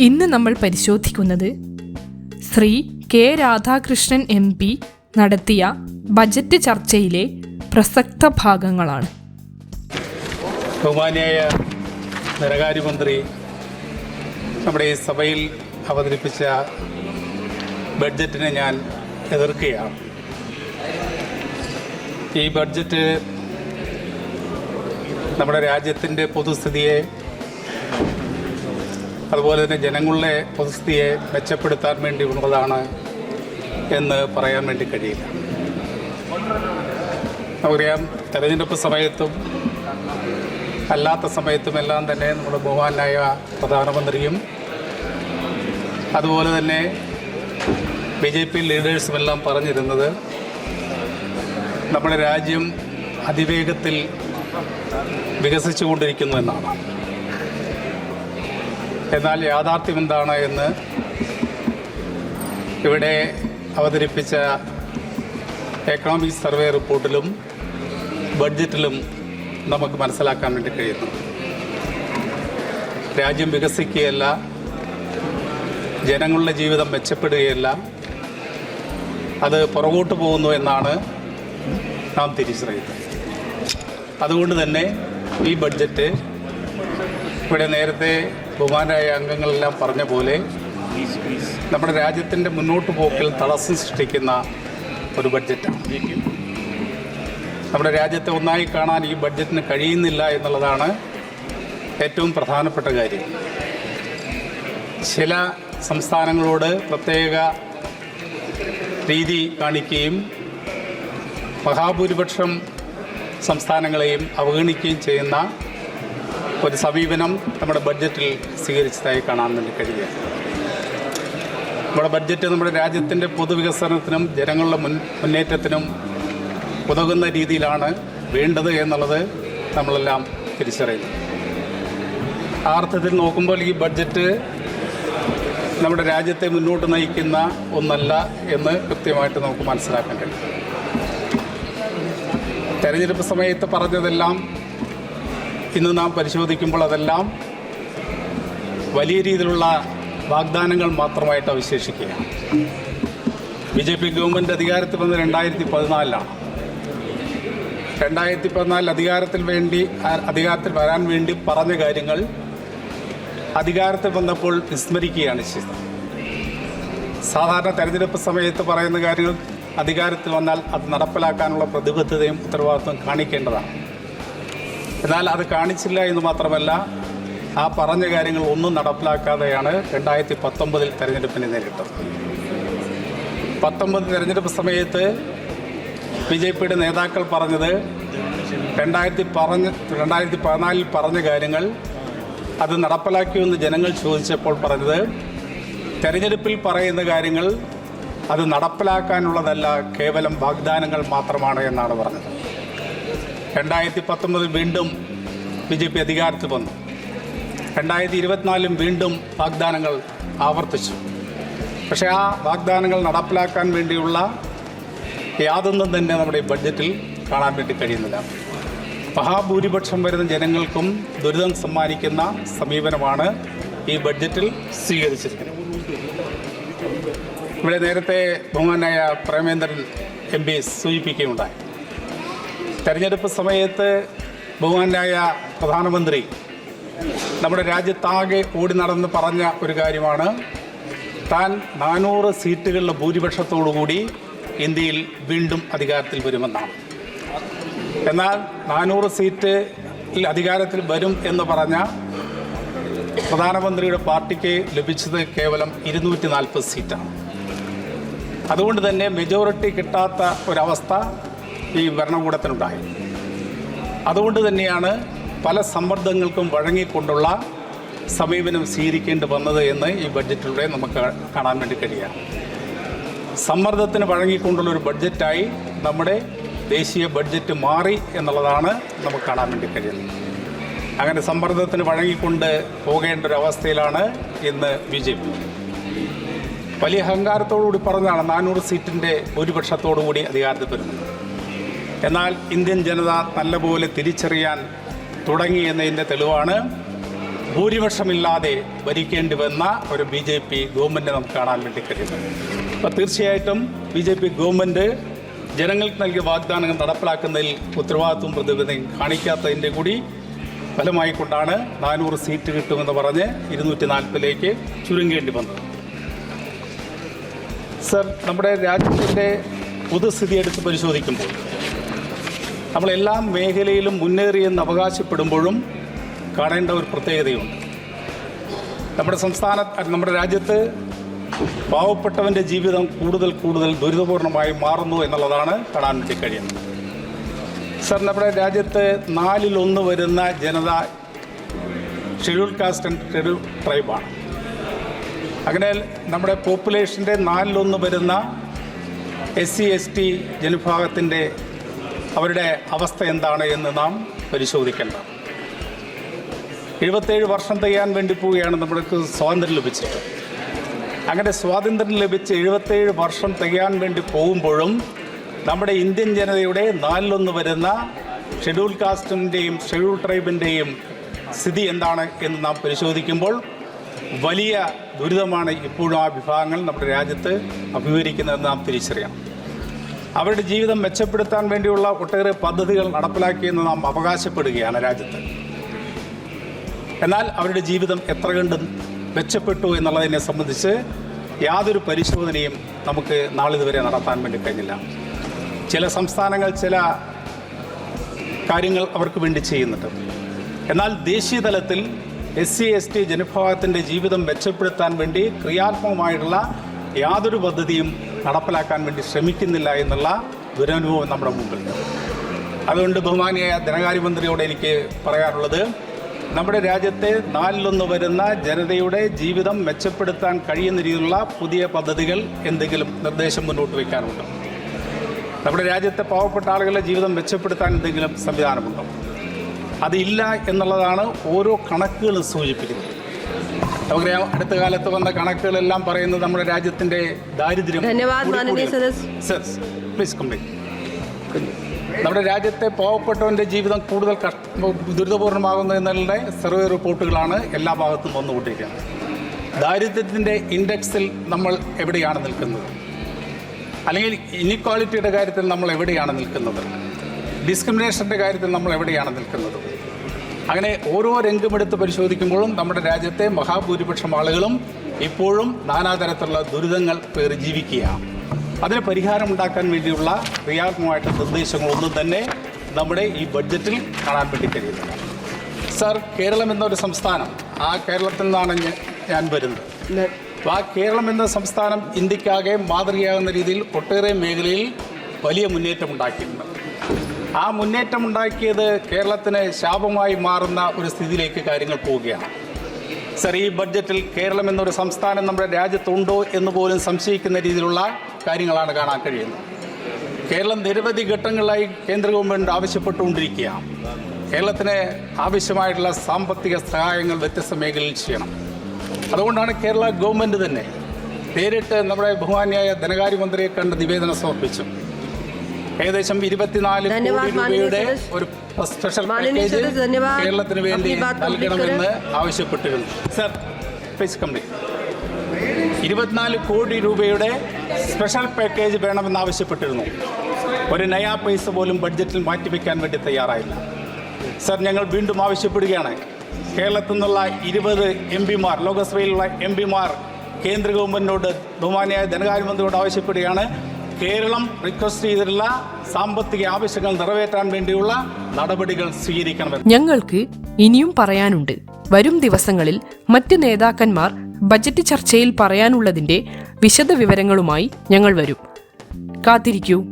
ഇന്ന് നമ്മൾ പരിശോധിക്കുന്നത് Shri K Radhakrishnan M P നടത്തിയ ബജറ്റ് ചർച്ചയിലെ പ്രസക്ത ഭാഗങ്ങളാണ്. ബഹുമാനിയായ ധനകാര്യമന്ത്രി നമ്മുടെ ഈ സഭയിൽ അവതരിപ്പിച്ച ബഡ്ജറ്റിനെ ഞാൻ എതിർക്കുകയാണ്. ഈ ബഡ്ജറ്റ് നമ്മുടെ രാജ്യത്തിന്റെ പൊതുസ്ഥിതിയെ അതുപോലെ തന്നെ ജനങ്ങളുടെ പൊതുസ്ഥിതിയെ മെച്ചപ്പെടുത്താൻ വേണ്ടി ഉള്ളതാണ് എന്ന് പറയാൻ വേണ്ടി കഴിയില്ല. നമുക്കറിയാം തെരഞ്ഞെടുപ്പ് സമയത്തും അല്ലാത്ത സമയത്തും എല്ലാം തന്നെ നമ്മുടെ ബഹുമാനായ പ്രധാനമന്ത്രിയും അതുപോലെ തന്നെ ബി ജെ പി ലീഡേഴ്സുമെല്ലാം പറഞ്ഞിരുന്നത് നമ്മുടെ രാജ്യം അതിവേഗത്തിൽ വികസിച്ചുകൊണ്ടിരിക്കുന്നു എന്നാണ്. എന്നാൽ യാഥാർത്ഥ്യം എന്താണ് എന്ന് ഇവിടെ അവതരിപ്പിച്ച എക്കണോമിക് സർവേ റിപ്പോർട്ടിലും ബഡ്ജറ്റിലും നമുക്ക് മനസ്സിലാക്കാൻ വേണ്ടി കഴിയുന്നു. രാജ്യം വികസിക്കുകയല്ല ജനങ്ങളുടെ ജീവിതം മെച്ചപ്പെടുകയല്ല അത് പുറകോട്ട് പോകുന്നു എന്നാണ് നാം തിരിച്ചറിയുന്നത്. അതുകൊണ്ട് തന്നെ ഈ ബഡ്ജറ്റ് ഇവിടെ നേരത്തെ ബഹുമാനായ അംഗങ്ങളെല്ലാം പറഞ്ഞ പോലെ നമ്മുടെ രാജ്യത്തിന്റെ മുന്നോട്ട് പോക്കിൽ തടസ്സം സൃഷ്ടിക്കുന്ന ഒരു ബഡ്ജറ്റാണ് നമ്മുടെ രാജ്യത്തെ ഒന്നായി കാണാൻ ഈ ബഡ്ജറ്റിന് കഴിയുന്നില്ല എന്നുള്ളതാണ് ഏറ്റവും പ്രധാനപ്പെട്ട കാര്യം. ചില സംസ്ഥാനങ്ങളോട് പ്രത്യേക രീതി കാണിക്കുകയും മഹാഭൂരിപക്ഷം സംസ്ഥാനങ്ങളെയും അവഗണിക്കുകയും ചെയ്യുന്ന ഒരു സമീപനം നമ്മുടെ ബഡ്ജറ്റിൽ സ്വീകരിച്ചതായി കാണാൻ വേണ്ടി കഴിയുക. നമ്മുടെ ബഡ്ജറ്റ് നമ്മുടെ രാജ്യത്തിന്റെ പൊതുവികസനത്തിനും ജനങ്ങളുടെ മുൻ മുന്നേറ്റത്തിനും ഉതകുന്ന രീതിയിലാണ് വേണ്ടത് എന്നുള്ളത് നമ്മളെല്ലാം തിരിച്ചറിയുന്നു. ആ അർത്ഥത്തിൽ നോക്കുമ്പോൾ ഈ ബഡ്ജറ്റ് നമ്മുടെ രാജ്യത്തെ മുന്നോട്ട് നയിക്കുന്ന ഒന്നല്ല എന്ന് കൃത്യമായിട്ട് നമുക്ക് മനസ്സിലാക്കാൻ കഴിയും. തെരഞ്ഞെടുപ്പ് സമയത്ത് പറഞ്ഞതെല്ലാം ഇന്ന് നാം പരിശോധിക്കുമ്പോൾ അതെല്ലാം വലിയ രീതിയിലുള്ള വാഗ്ദാനങ്ങൾ മാത്രമായിട്ട് അവശേഷിക്കുകയാണ്. ബി ജെ പി ഗവൺമെന്റ് അധികാരത്തിൽ വന്നത് രണ്ടായിരത്തി പതിനാലിലാണ്. രണ്ടായിരത്തി പതിനാലിൽ അധികാരത്തിൽ വേണ്ടി അധികാരത്തിൽ വരാൻ വേണ്ടി പറഞ്ഞ കാര്യങ്ങൾ അധികാരത്തിൽ വന്നപ്പോൾ വിസ്മരിക്കുകയാണ് ചെയ്തത്. സാധാരണ തെരഞ്ഞെടുപ്പ് സമയത്ത് പറയുന്ന കാര്യങ്ങൾ അധികാരത്തിൽ വന്നാൽ അത് നടപ്പിലാക്കാനുള്ള പ്രതിബദ്ധതയും ഉത്തരവാദിത്വം കാണിക്കേണ്ടതാണ്. എന്നാൽ അത് കാണിച്ചില്ല എന്ന് മാത്രമല്ല ആ പറഞ്ഞ കാര്യങ്ങൾ ഒന്നും നടപ്പിലാക്കാതെയാണ് രണ്ടായിരത്തി പത്തൊമ്പതിൽ തെരഞ്ഞെടുപ്പിനെ നേരിട്ടത്. പത്തൊമ്പത് തെരഞ്ഞെടുപ്പ് സമയത്ത് ബി ജെ പിയുടെ നേതാക്കൾ പറഞ്ഞത് രണ്ടായിരത്തി പറഞ്ഞ് രണ്ടായിരത്തി പതിനാലിൽ പറഞ്ഞ കാര്യങ്ങൾ അത് നടപ്പിലാക്കിയെന്ന് ജനങ്ങൾ ചോദിച്ചപ്പോൾ പറഞ്ഞത് തെരഞ്ഞെടുപ്പിൽ പറയുന്ന കാര്യങ്ങൾ അത് നടപ്പിലാക്കാനുള്ളതല്ല കേവലം വാഗ്ദാനങ്ങൾ മാത്രമാണ് എന്നാണ് പറഞ്ഞത്. രണ്ടായിരത്തി പത്തൊമ്പതിൽ വീണ്ടും ബി ജെ പി അധികാരത്തിൽ വന്നു. രണ്ടായിരത്തി ഇരുപത്തിനാലിലും വീണ്ടും വാഗ്ദാനങ്ങൾ ആവർത്തിച്ചു. പക്ഷേ ആ വാഗ്ദാനങ്ങൾ നടപ്പിലാക്കാൻ വേണ്ടിയുള്ള യാതൊന്നും തന്നെ നമ്മുടെ ബഡ്ജറ്റിൽ കാണാൻ വേണ്ടി കഴിയുന്നില്ല. മഹാഭൂരിപക്ഷം വരുന്ന ജനങ്ങൾക്കും ദുരിതം സമ്മാനിക്കുന്ന സമീപനമാണ് ഈ ബഡ്ജറ്റിൽ സ്വീകരിച്ചിരിക്കുന്നത്. ഇവിടെ നേരത്തെ ബഹുമാനായ പ്രേമേന്ദ്രൻ എം പി സൂചിപ്പിക്കുകയുണ്ടായി. തെരഞ്ഞെടുപ്പ് സമയത്ത് ബഹുമാനായ പ്രധാനമന്ത്രി നമ്മുടെ രാജ്യത്താകെ ഓടി നടന്ന് പറഞ്ഞ ഒരു കാര്യമാണ്. താൻ നാനൂറ് സീറ്റുകളുടെ ഭൂരിപക്ഷത്തോടുകൂടി ഇന്ത്യയിൽ വീണ്ടും അധികാരത്തിൽ വരുമെന്നാണ്. എന്നാൽ നാനൂറ് സീറ്റ് അധികാരത്തിൽ വരും എന്ന് പറഞ്ഞ പ്രധാനമന്ത്രിയുടെ പാർട്ടിക്ക് ലഭിച്ചത് കേവലം ഇരുന്നൂറ്റി നാൽപ്പത് സീറ്റാണ്. അതുകൊണ്ട് തന്നെ മെജോറിറ്റി കിട്ടാത്ത ഒരവസ്ഥ ഈ ഭരണകൂടത്തിനുണ്ടായി. അതുകൊണ്ട് തന്നെയാണ് പല സമ്മർദ്ദങ്ങൾക്കും വഴങ്ങിക്കൊണ്ടുള്ള സമീപനം സ്വീകരിക്കേണ്ടി വന്നത് എന്ന് ഈ ബഡ്ജറ്റിലൂടെ നമുക്ക് കാണാൻ വേണ്ടി കഴിയുക സമ്മർദ്ദത്തിന് വഴങ്ങിക്കൊണ്ടുള്ള ഒരു ബഡ്ജറ്റായി നമ്മുടെ ദേശീയ ബഡ്ജറ്റ് മാറി എന്നുള്ളതാണ് നമുക്ക് കാണാൻ വേണ്ടി കഴിയുന്നത്. അങ്ങനെ സമ്മർദ്ദത്തിന് വഴങ്ങിക്കൊണ്ട് പോകേണ്ട ഒരു അവസ്ഥയിലാണ് ഇന്ന് ബി ജെ പി. വലിയ അഹങ്കാരത്തോടുകൂടി പറഞ്ഞതാണ് നാനൂറ് സീറ്റിന്റെ ഭൂരിപക്ഷത്തോടുകൂടി അധികാരത്തിൽ വരുന്നത്. എന്നാൽ ഇന്ത്യൻ ജനത നല്ലപോലെ തിരിച്ചറിയാൻ തുടങ്ങി എന്നതിന്റെ തെളിവാണ്. ഭൂരിപക്ഷമില്ലാതെ ഭരിക്കേണ്ടി വന്ന ഒരു ബി ജെ പി ഗവൺമെന്റ് നമുക്ക് കാണാൻ വേണ്ടി കഴിയുന്നത് അപ്പോൾ തീർച്ചയായിട്ടും ബി ജെ പി ഗവൺമെന്റ് ജനങ്ങൾക്ക് നൽകിയ വാഗ്ദാനങ്ങൾ നടപ്പിലാക്കുന്നതിൽ ഉത്തരവാദിത്വം പ്രതിബദ്ധതയും കാണിക്കാത്തതിന്റെ കൂടി ഫലമായി കൊണ്ടാണ് നാനൂറ് സീറ്റ് കിട്ടുമെന്ന് പറഞ്ഞ് ഇരുന്നൂറ്റി നാൽപ്പതിലേക്ക് ചുരുങ്ങേണ്ടി വന്നത്. സർ നമ്മുടെ രാജ്യത്തിന്റെ പൊതുസ്ഥിതി എടുത്ത് പരിശോധിക്കുമ്പോൾ നമ്മളെല്ലാ മേഖലയിലും മുന്നേറിയെന്ന് അവകാശപ്പെടുമ്പോഴും കാണേണ്ട ഒരു പ്രത്യേകതയുണ്ട്. നമ്മുടെ സംസ്ഥാന നമ്മുടെ രാജ്യത്ത് പാവപ്പെട്ടവന്റെ ജീവിതം കൂടുതൽ കൂടുതൽ ദുരിതപൂർണമായി മാറുന്നു എന്നുള്ളതാണ് കാണാൻ വേണ്ടി കഴിയുന്നത്. സർ നമ്മുടെ രാജ്യത്ത് നാലിലൊന്ന് വരുന്ന ജനത ഷെഡ്യൂൾ കാസ്റ്റ് ആൻഡ് ഷെഡ്യൂൾ ട്രൈബാണ്. അങ്ങനെ നമ്മുടെ പോപ്പുലേഷന്റെ നാലിലൊന്ന് വരുന്ന എസ് സി എസ് ടി ജനവിഭാഗത്തിന്റെ അവരുടെ അവസ്ഥ എന്താണ് എന്ന് നാം പരിശോധിക്കേണ്ട. എഴുപത്തേഴ് വർഷം തികയാൻ വേണ്ടി പോവുകയാണ് നമ്മൾക്ക് സ്വാതന്ത്ര്യം ലഭിച്ചിട്ട് അങ്ങനെ സ്വാതന്ത്ര്യം ലഭിച്ച് എഴുപത്തേഴ് വർഷം തികയാൻ വേണ്ടി പോകുമ്പോഴും നമ്മുടെ ഇന്ത്യൻ ജനതയുടെ നാലിലൊന്ന് വരുന്ന ഷെഡ്യൂൾ കാസ്റ്റിന്റെയും ഷെഡ്യൂൾ ട്രൈബിന്റെയും സ്ഥിതി എന്താണ് എന്ന് നാം പരിശോധിക്കുമ്പോൾ വലിയ ദുരിതമാണ് ഇപ്പോഴും ആ വിഭാഗങ്ങൾ നമ്മുടെ രാജ്യത്ത് അഭിമുഖീകരിക്കുന്നതെന്ന് നാം തിരിച്ചറിയണം. അവരുടെ ജീവിതം മെച്ചപ്പെടുത്താൻ വേണ്ടിയുള്ള ഒട്ടേറെ പദ്ധതികൾ നടപ്പിലാക്കിയെന്ന് നാം അവകാശപ്പെടുകയാണ് രാജ്യത്ത്. എന്നാൽ അവരുടെ ജീവിതം എത്ര കണ്ടും മെച്ചപ്പെട്ടു എന്നുള്ളതിനെ സംബന്ധിച്ച് യാതൊരു പരിശോധനയും നമുക്ക് നാളിതുവരെ നടത്താൻ വേണ്ടി കഴിഞ്ഞില്ല. ചില സംസ്ഥാനങ്ങൾ ചില കാര്യങ്ങൾ അവർക്ക് വേണ്ടി ചെയ്യുന്നുണ്ട്. എന്നാൽ ദേശീയ തലത്തിൽ എസ് സി എസ് ടി ജനവിഭാഗത്തിന്റെ ജീവിതം മെച്ചപ്പെടുത്താൻ വേണ്ടി ക്രിയാത്മകമായിട്ടുള്ള യാതൊരു പദ്ധതിയും നടപ്പിലാക്കാൻ വേണ്ടി ശ്രമിക്കുന്നില്ല എന്നുള്ള ദുരനുഭവം നമ്മുടെ മുമ്പിലുണ്ട്. അതുകൊണ്ട് ബഹുമാനിയായ ധനകാര്യമന്ത്രിയോട് എനിക്ക് പറയാനുള്ളത് നമ്മുടെ രാജ്യത്തെ നാലിലൊന്ന് വരുന്ന ജനതയുടെ ജീവിതം മെച്ചപ്പെടുത്താൻ കഴിയുന്ന രീതിയിലുള്ള പുതിയ പദ്ധതികൾ എന്തെങ്കിലും നിർദ്ദേശം മുന്നോട്ട് വയ്ക്കാനുണ്ടോ? നമ്മുടെ രാജ്യത്തെ പാവപ്പെട്ട ആളുകളുടെ ജീവിതം മെച്ചപ്പെടുത്താൻ എന്തെങ്കിലും സംവിധാനമുണ്ടോ? അതില്ല എന്നുള്ളതാണ് ഓരോ കണക്കുകളും സൂചിപ്പിക്കുന്നത്. നമുക്കറിയാം അടുത്ത കാലത്ത് വന്ന കണക്കുകളെല്ലാം പറയുന്നത് നമ്മുടെ രാജ്യത്തിന്റെ ദാരിദ്ര്യം. സെസ് പ്ലീസ് നമ്മുടെ രാജ്യത്തെ പാവപ്പെട്ടവന്റെ ജീവിതം കൂടുതൽ കഷ്ട എന്നുള്ള സർവേ റിപ്പോർട്ടുകളാണ് എല്ലാ ഭാഗത്തും വന്നുകൊണ്ടിരിക്കുന്നത്. ദാരിദ്ര്യത്തിന്റെ ഇൻഡെക്സിൽ നമ്മൾ എവിടെയാണ് നിൽക്കുന്നത്? അല്ലെങ്കിൽ ഇനിക്വാളിറ്റിയുടെ കാര്യത്തിൽ നമ്മൾ എവിടെയാണ് നിൽക്കുന്നത്? ഡിസ്ക്രിമിനേഷന്റെ കാര്യത്തിൽ നമ്മൾ എവിടെയാണ് നിൽക്കുന്നത്? അങ്ങനെ ഓരോ രംഗമെടുത്ത് പരിശോധിക്കുമ്പോഴും നമ്മുടെ രാജ്യത്തെ മഹാഭൂരിപക്ഷം ആളുകളും ഇപ്പോഴും നാനാതരത്തിലുള്ള ദുരിതങ്ങൾ പേറി ജീവിക്കുകയാണ്. അതിന് പരിഹാരം ഉണ്ടാക്കാൻ വേണ്ടിയുള്ള ക്രിയാത്മകമായിട്ടുള്ള നിർദ്ദേശങ്ങളൊന്നും തന്നെ നമ്മുടെ ഈ ബഡ്ജറ്റിൽ കാണാൻ വേണ്ടി കഴിയുന്നില്ല. സർ കേരളം എന്നൊരു സംസ്ഥാനം ആ കേരളത്തിൽ നിന്നാണ് ഞാൻ വരുന്നത്. അപ്പോൾ ആ കേരളം എന്ന സംസ്ഥാനം ഇന്ത്യക്കാകെ മാതൃകയാകുന്ന രീതിയിൽ ഒട്ടേറെ മേഖലയിൽ വലിയ മുന്നേറ്റം ഉണ്ടാക്കിയിട്ടുണ്ട്. ആ മുന്നേറ്റം ഉണ്ടാക്കിയത് കേരളത്തിന് ശാപമായി മാറുന്ന ഒരു സ്ഥിതിയിലേക്ക് കാര്യങ്ങൾ പോവുകയാണ്. സർ ഈ ബഡ്ജറ്റിൽ കേരളം എന്നൊരു സംസ്ഥാനം നമ്മുടെ രാജ്യത്തുണ്ടോ എന്ന് പോലും സംശയിക്കുന്ന രീതിയിലുള്ള കാര്യങ്ങളാണ് കാണാൻ കഴിയുന്നത്. കേരളം നിരവധി ഘട്ടങ്ങളിലായി കേന്ദ്ര ഗവൺമെന്റ് ആവശ്യപ്പെട്ടുകൊണ്ടിരിക്കുകയാണ്. കേരളത്തിന് ആവശ്യമായിട്ടുള്ള സാമ്പത്തിക സഹായങ്ങൾ വ്യത്യസ്ത മേഖലയിൽ ചെയ്യണം. അതുകൊണ്ടാണ് കേരള ഗവൺമെന്റ് തന്നെ നേരിട്ട് നമ്മുടെ ബഹുമാന്യായ ധനകാര്യമന്ത്രിയെ കണ്ട് നിവേദനം സമർപ്പിച്ചു ഏകദേശം ഇരുപത്തിനാല് കോടി രൂപയുടെ ഒരു സ്പെഷ്യൽ പാക്കേജ് കേരളത്തിന് വേണ്ടി നൽകണമെന്ന് ആവശ്യപ്പെട്ടിരുന്നു. സർ പ്ലീസ് കംപ്ലീറ്റ് ഇരുപത്തിനാല് കോടി രൂപയുടെ സ്പെഷ്യൽ പാക്കേജ് വേണമെന്ന് ആവശ്യപ്പെട്ടിരുന്നു. ഒരു നയാ പൈസ പോലും ബഡ്ജറ്റിൽ മാറ്റിവെക്കാൻ വേണ്ടി തയ്യാറായില്ല. സർ ഞങ്ങൾ വീണ്ടും ആവശ്യപ്പെടുകയാണ്. കേരളത്തിൽ നിന്നുള്ള ഇരുപത് എം പിമാർ ലോകസഭയിലുള്ള എം പിമാർ കേന്ദ്ര ഗവൺമെന്റിനോട് ബഹുമാനിയായ ധനകാര്യമന്ത്രിയോട് ആവശ്യപ്പെടുകയാണ്. കേരളം റിക്വസ്റ്റ് ചെയ്തിട്ടുള്ള സാമ്പത്തിക ആവശ്യങ്ങൾ നിറവേറ്റാൻ വേണ്ടിയുള്ള നടപടികൾ സ്വീകരിക്കണം ഞങ്ങൾക്ക് ഇനിയും പറയാനുണ്ട്. വരും ദിവസങ്ങളിൽ മറ്റ് നേതാക്കന്മാർ ബജറ്റ് ചർച്ചയിൽ പറയാനുള്ളതിന്റെ വിശദ വിവരങ്ങളുമായി ഞങ്ങൾ വരും. കാത്തിരിക്കൂ.